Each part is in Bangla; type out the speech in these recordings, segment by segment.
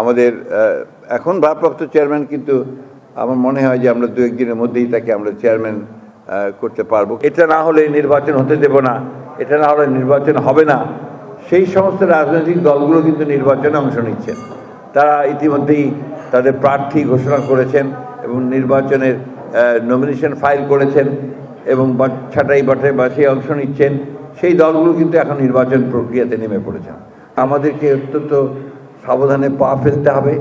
আমাদের এখন ভারপ্রাপ্ত চেয়ারম্যান কিন্তু আমার মনে হয় যে আমরা দু একদিনের মধ্যেই তাকে আমরা চেয়ারম্যান করতে পারব। এটা না হলে নির্বাচন হতে দেব না, এটা না হলে নির্বাচন হবে না। সেই সমস্ত রাজনৈতিক দলগুলো কিন্তু নির্বাচনে অংশ নিচ্ছেন তারা ইতিমধ্যেই তাদের প্রার্থী ঘোষণা করেছেন এবং নির্বাচনের নমিনেশন ফাইল করেছেন এবং ছাঁটাই বাটাই বাসে অংশ নিচ্ছেন। সেই দলগুলো কিন্তু এখন নির্বাচন প্রক্রিয়াতে নেমে পড়েছেন আমাদেরকে অত্যন্ত সাবধানে পা ফেলতে হবে।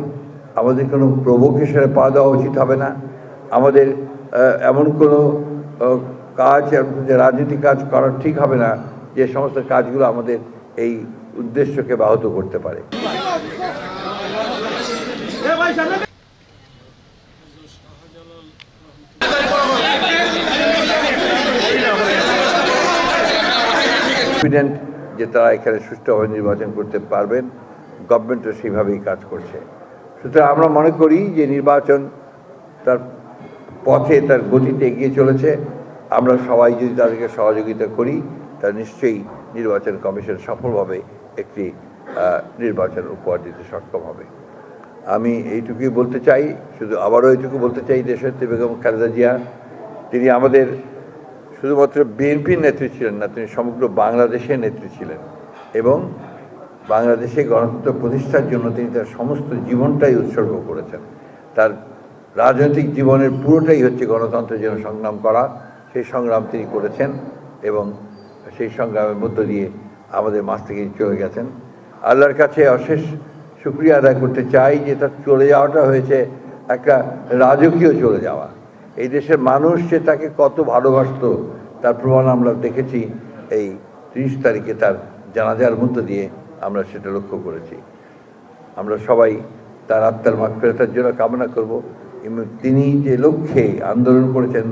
আমাদের কোনো প্রভোকেশনে পা দেওয়া উচিত হবে না। আমাদের এমন কোনো কাজ যে রাজনীতি কাজ করা ঠিক হবে না, যে সমস্ত কাজগুলো আমাদের এই উদ্দেশ্যকে ব্যাহত করতে পারে। যে তারা এখানে সুষ্ঠুভাবে নির্বাচন করতে পারবেন। গভর্নমেন্টও সেইভাবেই কাজ করছে। সুতরাং আমরা মনে করি যে নির্বাচন তার পথে, তার গতিতে এগিয়ে চলেছে। আমরা সবাই যদি তাদেরকে সহযোগিতা করি তা নিশ্চয়ই নির্বাচন কমিশন সফলভাবে একটি নির্বাচন উপহার দিতে সক্ষম হবে। আমি এইটুকুই বলতে চাই, শুধু আবারও এইটুকু বলতে চাই দেশত্রী বেগম খালেদা জিয়া, তিনি আমাদের শুধুমাত্র বিএনপির নেত্রী ছিলেন না, তিনি সমগ্র বাংলাদেশের নেত্রী ছিলেন এবং বাংলাদেশে গণতন্ত্র প্রতিষ্ঠার জন্য তিনি তার সমস্ত জীবনটাই উৎসর্গ করেছেন। তার রাজনৈতিক জীবনের পুরোটাই হচ্ছে গণতন্ত্রের জন্য সংগ্রাম করা। সেই সংগ্রাম তিনি করেছেন এবং সেই সংগ্রামের মধ্য দিয়ে আমাদের মাছ থেকে চলে গেছেন। আল্লাহর কাছে অশেষ শুক্রিয়া আদায় করতে চাই যে তার চলে যাওয়াটা হয়েছে একটা রাজকীয় চলে যাওয়া। এই দেশের মানুষ যে তাকে কত ভালোবাসতো, তার প্রমাণ আমরা দেখেছি এই তিরিশ তারিখে তার জানাজার মধ্য দিয়ে। আমরা সেটা লক্ষ্য করেছি। আমরা সবাই তার আত্মার মাগফিরাতের জন্য কামনা করব এবং তিনি যে লক্ষ্যে আন্দোলন করেছেন,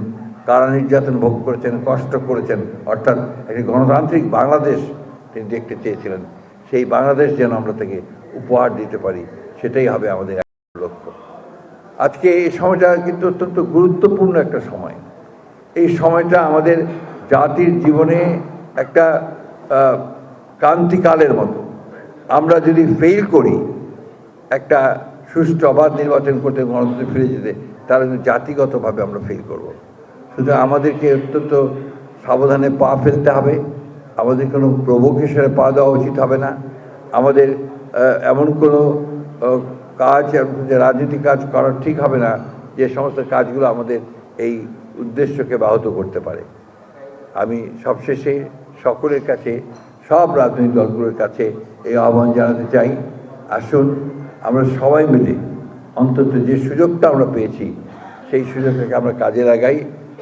কারা নির্যাতন ভোগ করেছেন, কষ্ট করেছেন, অর্থাৎ একটি গণতান্ত্রিক বাংলাদেশ তিনি দেখতে চেয়েছিলেন, সেই বাংলাদেশ যেন আমরা তাকে উপহার দিতে পারি, সেটাই হবে আমাদের লক্ষ্য। আজকে এই সময়টা কিন্তু অত্যন্ত গুরুত্বপূর্ণ একটা সময়। এই সময়টা আমাদের জাতির জীবনে একটা ক্রান্তিকালের মতো। আমরা যদি ফেল করি, একটা সুষ্ঠু অবাধ নির্বাচন করতে গণতন্ত্রে ফিরে যেতে, তাহলে কিন্তু জাতিগতভাবে আমরা ফেল করব। সুতরাং আমাদেরকে অত্যন্ত সাবধানে পা ফেলতে হবে। আমাদের কোনো প্রভোকেশনে পা দেওয়া উচিত হবে না। আমাদের এমন কোনো কাজ যে রাজনীতি কাজ করা ঠিক হবে না, যে সমস্ত কাজগুলো আমাদের এই উদ্দেশ্যকে ব্যাহত করতে পারে। আমি সবশেষে সকলের কাছে সব রাজনৈতিক দলগুলোর কাছে এই আহ্বান জানাতে চাই। আসুন, আমরা সবাই মিলে অন্তত যে সুযোগটা আমরা পেয়েছি, সেই সুযোগটাকে আমরা কাজে লাগাই।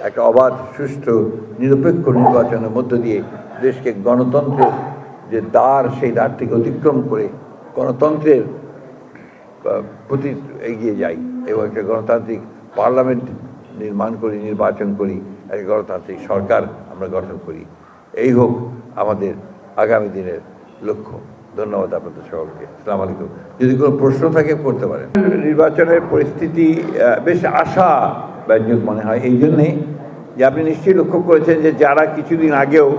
একটা অবাধ, সুষ্ঠু, নিরপেক্ষ নির্বাচনের মধ্য দিয়ে দেশকে গণতন্ত্রের যে দ্বার, সেই দ্বার থেকে অতিক্রম করে গণতন্ত্রের প্রতি এগিয়ে যাই এবং একটা গণতান্ত্রিক পার্লামেন্ট নির্মাণ করি, নির্বাচন করি, একটা গণতান্ত্রিক সরকার আমরা গঠন করি। এই হোক আমাদের আগামী দিনের লক্ষ্য। ধন্যবাদ আপনাদের সকলকে। সালাম আলাইকুম। যদি কোনো প্রশ্ন থাকে, করতে পারেন। নির্বাচনের পরিস্থিতি বেশ আশা ব্যঞ্জক মনে হয় এই জন্যে যে আপনি নিশ্চয়ই লক্ষ্য করেছেন যে যারা কিছুদিন আগেও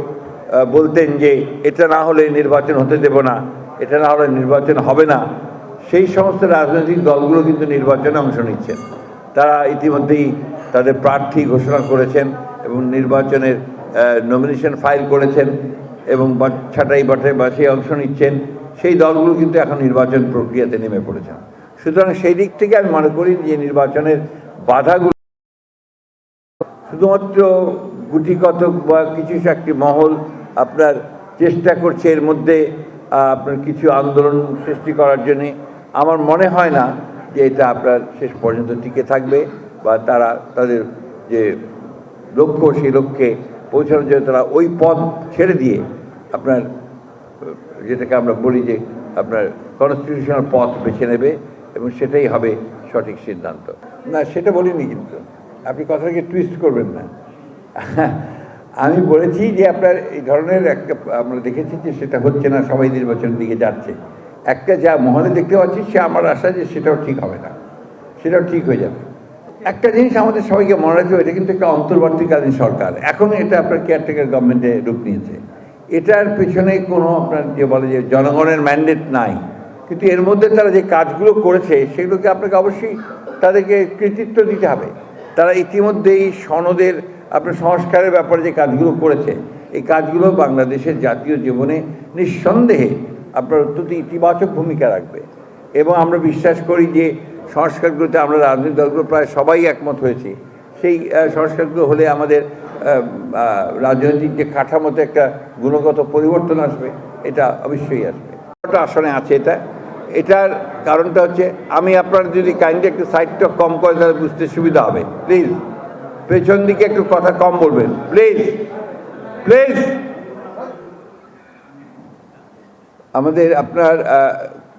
বলতেন যে এটা না হলে নির্বাচন হতে দেব না, এটা না হলে নির্বাচন হবে না, সেই সমস্ত রাজনৈতিক দলগুলো কিন্তু নির্বাচনে অংশ নিচ্ছেন। তারা ইতিমধ্যেই তাদের প্রার্থী ঘোষণা করেছেন এবং নির্বাচনের নমিনেশন ফাইল করেছেন। এবং ছাঁটাই বাটাই বাসে অংশ নিচ্ছেন, সেই দলগুলো কিন্তু এখন নির্বাচন প্রক্রিয়াতে নেমে পড়েছেন সুতরাং সেই দিক থেকে আমি মনে করি যে নির্বাচনের বাধাগুলো শুধুমাত্র গুটি কতক বা কিছু একটি মহল আপনার চেষ্টা করছে এর মধ্যে আপনার কিছু আন্দোলন সৃষ্টি করার জন্যে। আমার মনে হয় না যে এটা আপনার শেষ পর্যন্ত টিকে থাকবে বা তারা তাদের যে লক্ষ্য, সেই লক্ষ্যে পৌঁছানোর জন্য তারা ওই পথ ছেড়ে দিয়ে আপনার, যেটাকে আমরা বলি যে আপনার কনস্টিটিউশনাল পথ বেছে নেবে এবং সেটাই হবে সঠিক সিদ্ধান্ত। না, সেটা বলিনি কিন্তু। আপনি কথাটাকে টুইস্ট করবেন না। আমি বলেছি যে আপনার এই ধরনের একটা, আমরা দেখেছি যে সেটা হচ্ছে না, সবাই নির্বাচনের দিকে যাচ্ছে। একটা যা মহলে দেখতে পাচ্ছি, সে আমার আশা যে সেটাও ঠিক হবে না। সেটাও ঠিক হয়ে যাবে। একটা জিনিস আমাদের সবাইকে মনে রাখতে হবে, এটা কিন্তু একটা অন্তর্বর্তীকালীন সরকার। এখন এটা আপনার কেয়ারটেকার গভর্নমেন্টে রূপ নিয়েছে। এটার পেছনে কোনো আপনার যে বলে যে জনগণের ম্যান্ডেট নাই। কিন্তু এর মধ্যে তারা যে কাজগুলো করেছে, সেগুলোকে আপনাকে অবশ্যই তাদেরকে কৃতিত্ব দিতে হবে। তারা ইতিমধ্যেই সনদের, আপনার সংস্কারের ব্যাপারে যে কাজগুলো করেছে, এই কাজগুলো বাংলাদেশের জাতীয় জীবনে নিঃসন্দেহে আপনার অত্যন্ত ইতিবাচক ভূমিকা রাখবে। এবং আমরা বিশ্বাস করি যে সংস্কারগুলোতে আমরা রাজনৈতিক দলগুলো প্রায় সবাই একমত হয়েছি। সেই সংস্কারগুলো হলে আমাদের রাজনৈতিক যে কাঠামোতে একটা গুণগত পরিবর্তন আসবে, এটা অবশ্যই আসবে। কত আসনে আছে এটা। এটার কারণটা হচ্ছে, আমি আপনার যদি কাইন্ডলি একটু সাইডটা কম করে, তাহলে বুঝতে সুবিধা হবে। প্লিজ, পেছন দিকে একটু কথা কম বলবেন। Please please. আমাদের আপনার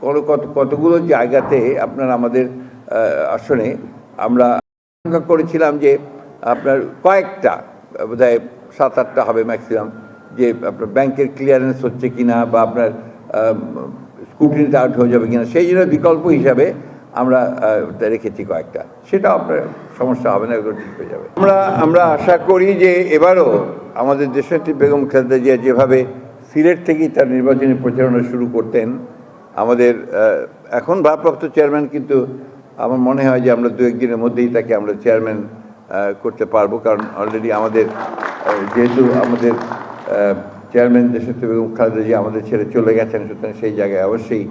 কোনো কত কতগুলো জায়গাতে আপনার আমাদের আসনে আমরা আশঙ্কা করেছিলাম যে আপনার কয়েকটা, বোধহয় সাত আটটা হবে ম্যাক্সিমাম যে আপনার ব্যাংকের ক্লিয়ারেন্স হচ্ছে কিনা বা আপনার স্কুটিনিতে আউট হয়ে যাবে কিনা, সেই জন্য বিকল্প হিসাবে আমরা রেখেছি কয়েকটা। সেটা আপনার সমস্যা হবে না ঠিক হয়ে যাবে। আমরা আমরা আশা করি যে এবারও আমাদের দেশনেত্রী বেগম খেলতে জিয়া যেভাবে সিলেট থেকেই তার নির্বাচনী প্রচারণা শুরু করতেন। আমাদের এখন ভারপ্রাপ্ত চেয়ারম্যান কিন্তু আমার মনে হয় যে আমরা দু একদিনের মধ্যেই তাকে আমরা চেয়ারম্যান করতে পারব। কারণ অলরেডি আমাদের যেহেতু আমাদের চেয়ারম্যান দেশনেত্রী বেগম খালেদা জিয়া আমাদের ছেড়ে চলে গেছেন, সুতরাং সেই জায়গায় অবশ্যই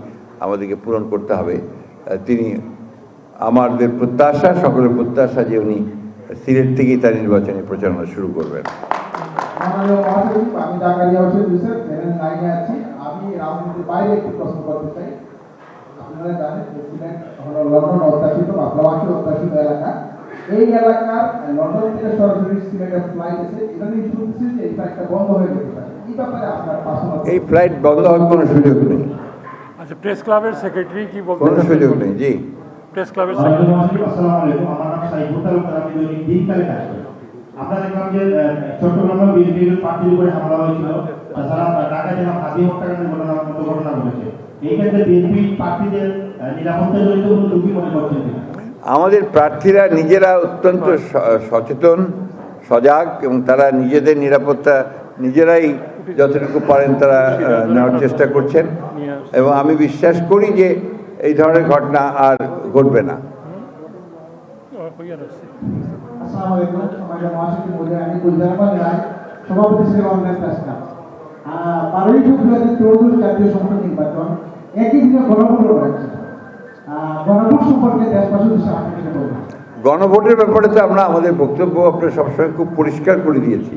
আমাদেরকে পূরণ করতে হবে। তিনি আমাদের প্রত্যাশা, সকলের প্রত্যাশা যে উনি সিলেট থেকেই তার নির্বাচনী প্রচারণা শুরু করবেন। মাননীয় মহাসচিব আমি ইউসেফ চ্যানেল নাইনে আছি। আমি রাজনীতির বাইরে একটি প্রশ্ন করতে চাই। আপনারা জানেন যে সিলেট হলো লন্ডন অত্যাশিত বা প্রবাসী অত্যাশিত এলাকা। এই এলাকার লন্ডন থেকে সরাসরি সিলেটের ফ্লাইট এসে এটা শুনছি যে এটা একটা বন্ধ হয়ে যেতে পারে এই ব্যাপারে আপনার পাশাপাশি এই ফ্লাইট বন্ধ হওয়ার কোনো সুযোগ নেই। আচ্ছা প্রেস ক্লাবের সেক্রেটারি কি বলতে কোনো সুযোগ নেই জি। প্রেস ক্লাবের সেক্রেটারি আসসালামু আলাইকুম। আমার নাম সাইফুল তালুকদার, আমি দৈনিক দিনকালে কাজ করি। আমরা দেখলাম যে চট্টগ্রামে বিএনপির প্রার্থীর উপরে হামলা হয়েছিল। তাছাড়া ঢাকায় হত্যাকাণ্ডের ঘটনা মতো ঘটনা ঘটেছে। এই ক্ষেত্রে বিএনপি প্রার্থীদের নিরাপত্তা জড়িত কোনো ঝুঁকি মনে করছেন আমাদের প্রার্থীরা নিজেরা অত্যন্ত স- সচেতন সজাগ এবং তারা নিজেদের নিরাপত্তা নিজেরাই যতটুকু পারেন তারা নেওয়ার চেষ্টা করছেন। এবং আমি বিশ্বাস করি যে এই ধরনের ঘটনা আর ঘটবে না। গণভোটের ব্যাপারে তো আমরা আমাদের বক্তব্য আপনার সবসময় খুব পরিষ্কার করে দিয়েছি।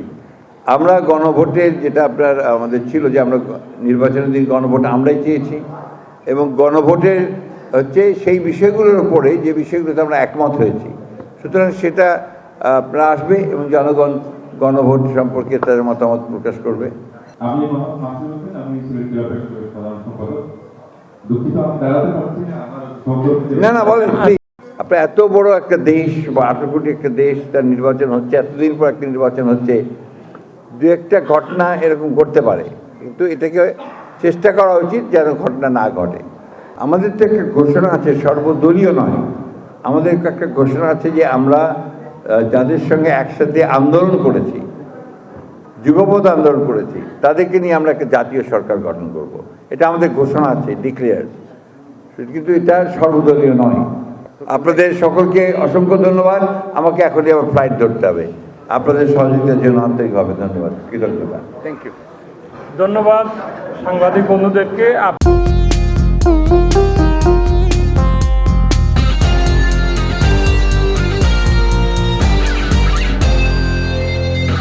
আমরা গণভোটের যেটা আপনার আমাদের ছিল যে আমরা নির্বাচনের দিন গণভোট আমরাই চেয়েছি এবং গণভোটের হচ্ছে সেই বিষয়গুলোর উপরে যে বিষয়গুলোতে আমরা একমত হয়েছি। সুতরাং সেটা আপনার আসবে এবং জনগণ গণভোট সম্পর্কে তাদের মতামত প্রকাশ করবে। আমি না না বলেন আপনার এত বড় একটা দেশ বা আঠারো কোটি একটা দেশ তার নির্বাচন হচ্ছে এতদিন পর একটা নির্বাচন হচ্ছে দু একটা ঘটনা এরকম ঘটতে পারে। কিন্তু এটাকে চেষ্টা করা উচিত যেন ঘটনা না ঘটে। আমাদের তো একটা ঘোষণা আছে সর্বদলীয় নয়। আমাদের একটা ঘোষণা আছে যে আমরা যাদের সঙ্গে একসাথে আন্দোলন করেছি যুগপথ আন্দোলন করেছি, তাদেরকে নিয়ে আমরা একটা জাতীয় সরকার গঠন করব। এটা আমাদের ঘোষণা আছে ডিক্লেয়ার কিন্তু এটা সর্বদলীয় নয়। আপনাদের সকলকে অসংখ্য ধন্যবাদ। আমাকে এখনই আবার ফ্লাইট ধরতে হবে। আপনাদের সহযোগিতার জন্য আন্তরিকভাবে ধন্যবাদ। কৃতজ্ঞতা। থ্যাংক ইউ ধন্যবাদ সাংবাদিক বন্ধুদেরকে।